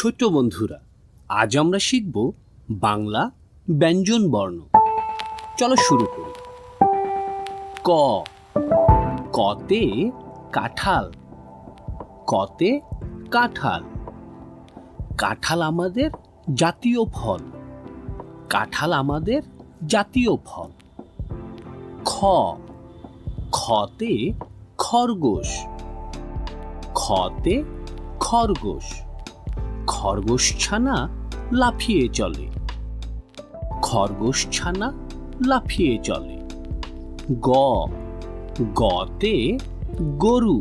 ছোট বন্ধুরা, আজ আমরা শিখব বাংলা ব্যঞ্জন বর্ণ। চলো শুরু করি। ক। কতে কাঁঠাল। কতে কাঁঠাল। কাঁঠাল আমাদের জাতীয় ফল। কাঁঠাল আমাদের জাতীয় ফল। খ। খতে খরগোশ। খতে খরগোশ। খরগোশ ছানা লাফিয়ে চলে। খরগোশ ছানা লাফিয়ে চলে। গ। গতে গরু।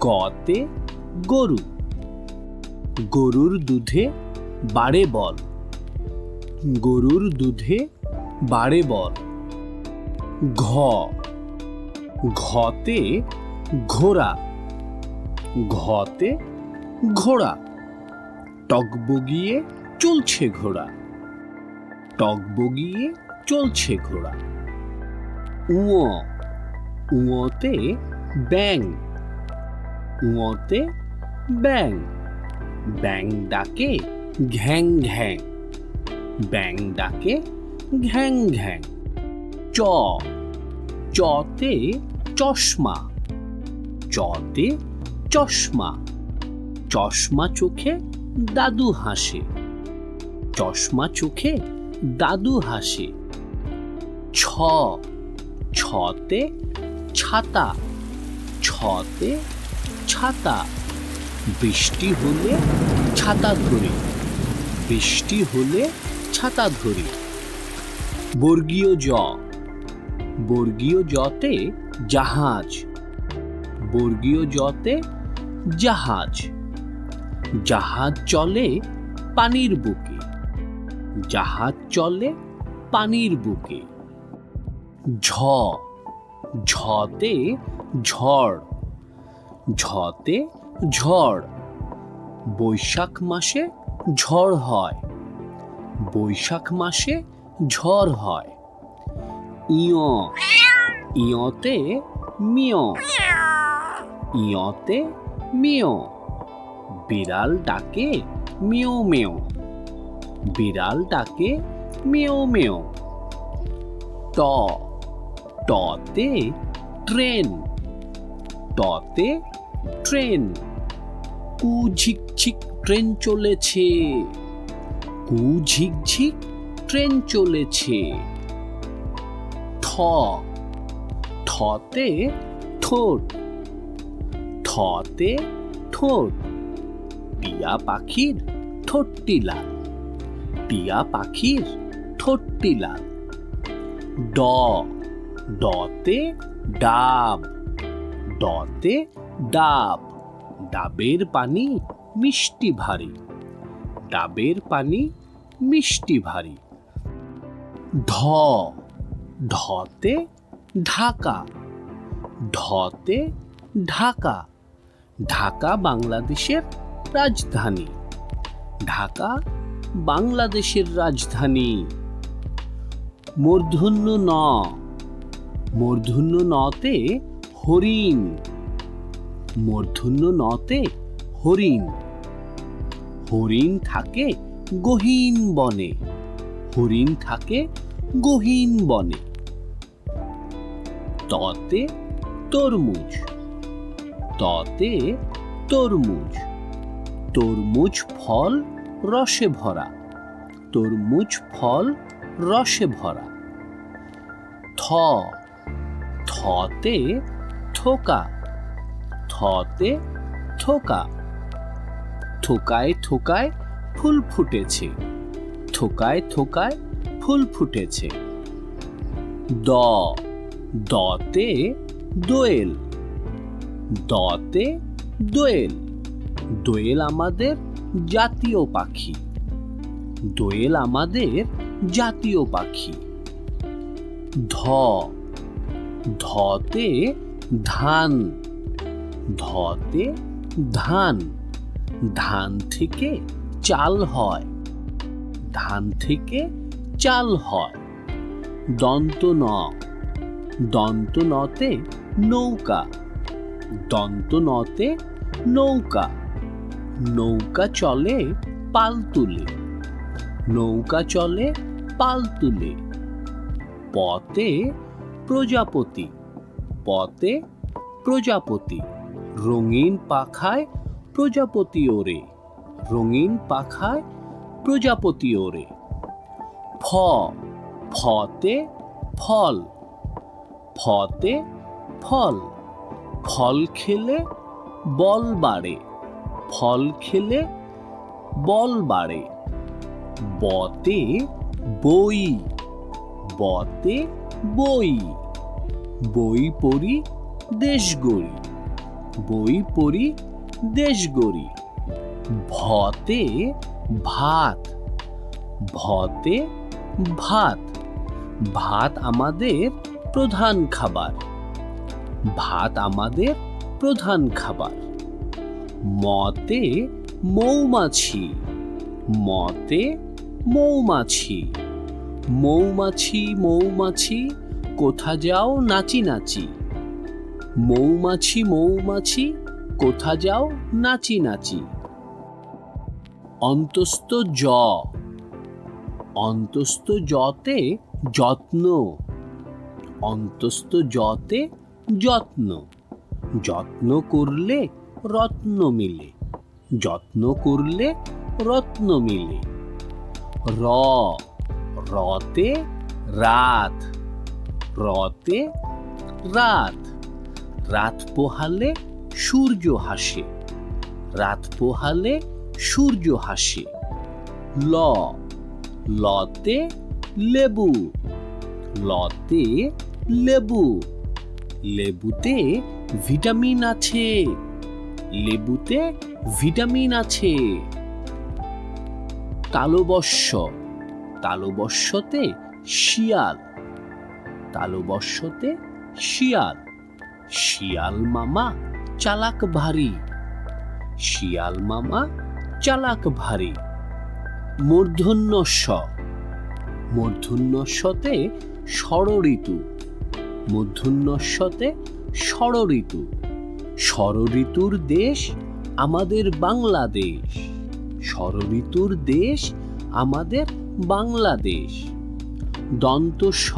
গতে গরু। গরুর দুধে বাড়ে বল। গরুর দুধে বাড়ে বল। ঘ। ঘতে ঘোড়া। ঘতে ঘোড়া। টকবগিয়ে চলছে ঘোড়া। টকবগিয়ে চলছে ঘোড়া। উঁ উঁতে ব্যাং। উঁতে ব্যাং। ব্যাং ডাকে ঘ্যাং ঘ্যাং। ব্যাং ডাকে ঘ্যাং ঘ্যাং। চ। চতে চশমা। চতে চশমা। চশমা চোখে দাদু হাসে। চশমা চোখে দাদু হাসে। ছ, ছতে ছাতা ছতে ছাতা। বৃষ্টি হলে ছাতা ধরে, বৃষ্টি হলে ছাতা ধরে। বর্গীয় জ, বর্গীয় জতে জাহাজ। বর্গীয় জতে জাহাজ। জাহাজ চলে পানির বুকে। জাহাজ চলে পানির বুকে। ঝ। ঝতে ঝড়। ঝতে ঝড়। বৈশাখ মাসে ঝড় হয়। বৈশাখ মাসে ঝড় হয়। ইয়। ইয়তে মিয়। ইয়তে মিয়। বিড়াল ডাকে মিও মেও বিড়াল ডাকে মেও মেও ট। টতে ট্রেন। টতে ট্রেন। কু ঝিকঝিক ট্রেন চলেছে। কু ঝিকঝিক ট্রেন চলেছে। ঠ ঠতে ঠোঁট ঠতে ঠোঁট টিয়া পাখির ঠোঁটটি লাল। টিয়া পাখির ঠোঁটটি লাল। ড, ডতে ডাব। ডতে ডাব। ডাবের পানি মিষ্টি ভারী। ডাবের পানি মিষ্টি ভারী। ঢ ঢতে ঢাকা। ঢতে ঢাকা। ঢাকা বাংলাদেশের রাজধানী। ঢাকা, বাংলাদেশের রাজধানী। মূর্ধন্য ন। মূর্ধন্য নতে হরিণ। মূর্ধন্য নতে হরিণ। হরিণ থাকে গহীন বনে। হরিণ থাকে গহীন বনে। ততে তরমুজ। ততে তরমুজ। তরমুজ ফল রসে ভরা। তরমুজ ফল রসে ভরা। থ, থতে থোকা। থতে থোকা। থোকায় থোকায় ফুল ফুটেছে। থোকায় থোকায় ফুল ফুটেছে। দ, দতে দোয়েল। দতে দোয়েল। দোয়েল আমাদের জাতীয় পাখি। দোয়েল আমাদের জাতীয় পাখি। ধ। ধতে ধান। ধতে ধান। ধান থেকে চাল হয়। ধান থেকে চাল হয়। দন্ত ন দন্ত নতে নৌকা। দন্ত নতে নৌকা। নৌকা চলে পাল তুলে নৌকা চলে পাল তুলে পথে প্রজাপতি। পথে প্রজাপতি। রঙিন পাখায় প্রজাপতি ওরে। রঙিন পাখায় প্রজাপতি ওরে। ফ। ফতে ফল। ফতে ফল। ফল খেলে বল বাড়ে। ফল খেলে বল বাড়ে। বতে বই বতে বই। বই পড়ি দেশ গড়ি, বই পড়ি দেশ গড়ি। ভতে ভাত ভতে ভাত। ভাত আমাদের প্রধান খাবার। ভাত আমাদের প্রধান খাবার। মতে মৌমাছি। মতে মৌমাছি। মৌমাছি মৌমাছি, কোথা যাও নাচি নাচি। মৌমাছি মৌমাছি, কোথা যাও নাচি নাচি। অন্তস্থ জ। অন্তস্থ জতে যত্ন। অন্তস্থ জতে যত্ন। যত্ন করলে রত্ন মিলে। যত্ন করলে রত্ন মিলে। র, রতে রাত। রতে রাত। রাত পোহালে সূর্য হাসে। রাত পোহালে সূর্য হাসে। ল, লতে লেবু। লতে লেবু। লেবুতে ভিটামিন আছে। লেবুতে ভিটামিন আছে। তালবস্য। তালবস্যতে শিয়াল। তালবস্যতে শিয়াল। শিয়াল মামা চালাক ভারী। শিয়াল মামা চালাক ভারী। মূর্ধন্য স মূর্ধন্য সতে ষড়ঋতু। মূর্ধন্য সতে ষড়ঋতুর দেশ আমাদের বাংলাদেশ। ষড়ঋতুর দেশ আমাদের বাংলাদেশ। দন্ত স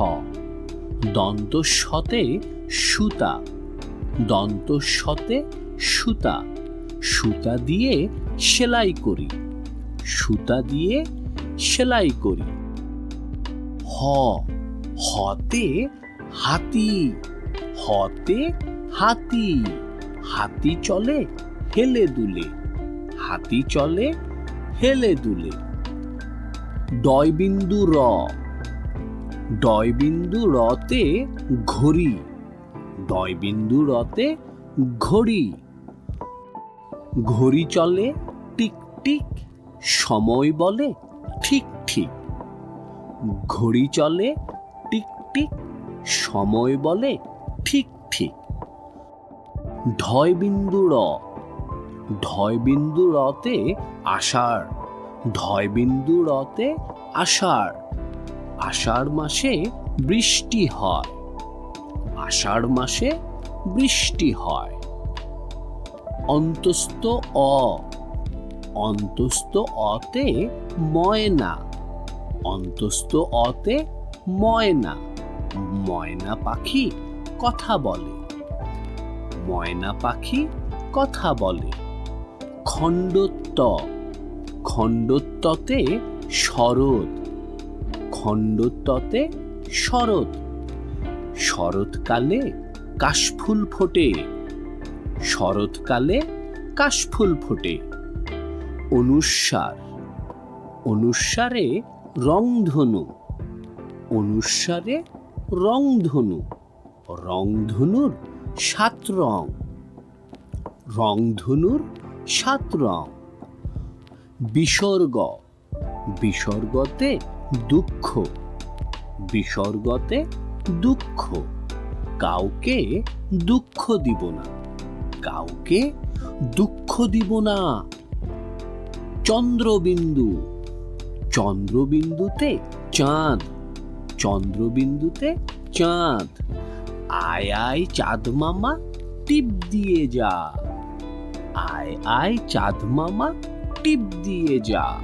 দন্ত সতে। সুতা দন্ত সতে সুতা। সুতা দিয়ে সেলাই করি। সুতা দিয়ে সেলাই করি। হ। হতে হাতি। হতে হাতি। হাতি চলে, হেলে দুলে। হাতি চলে, হেলে দুলে। ডয় বিন্দু র। ডয় বিন্দু রতে ঘড়ি। ডয় বিন্দু রতে ঘড়ি। ঘড়ি চলে, টিক টিক, সময় বলে, ঠিক ঠিক। ঘড়ি চলে, টিক টিক, সময় বলে, ঠিক ঠিক ঢয় বিন্দু র ঢয় বিন্দু রতে আষাঢ়। ঢয় বিন্দু রতে আষাঢ়। আষাঢ় মাসে বৃষ্টি হয়। আষাঢ় মাসে বৃষ্টি হয়। অন্তস্থ অ। অন্তস্থ অতে ময়না। অন্তস্থ অতে ময়না। ময়না পাখি কথা বলে। ময়না পাখি কথা বলে। খণ্ডত্ব। খণ্ডত্বতে শরৎ। খণ্ডত্বতে শরৎ। শরৎকালে কাশফুল ফোটে। শরৎকালে কাশফুল ফোটে। অনুস্বার অনুস্বারে রংধনু। অনুস্বারে রংধনু। রংধনুর সাত রং। রংধনুর সাত রং। বিসর্গ। বিসর্গতে দুঃখ। বিসর্গতে দুঃখ। কাউকে দুঃখ দিব না। কাউকে দুঃখ দিব না। চন্দ্রবিন্দু। চন্দ্রবিন্দুতে চাঁদ। চন্দ্রবিন্দুতে চাঁদ। আয় আয় চাঁদ মামা, টিপ দিয়ে যা। আয় আয় চাঁদ মামা, টিপ দিয়ে যা।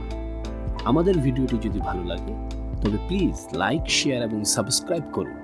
আমাদের ভিডিওটি যদি ভালো লাগে, তবে প্লিজ লাইক, শেয়ার এবং সাবস্ক্রাইব করুন।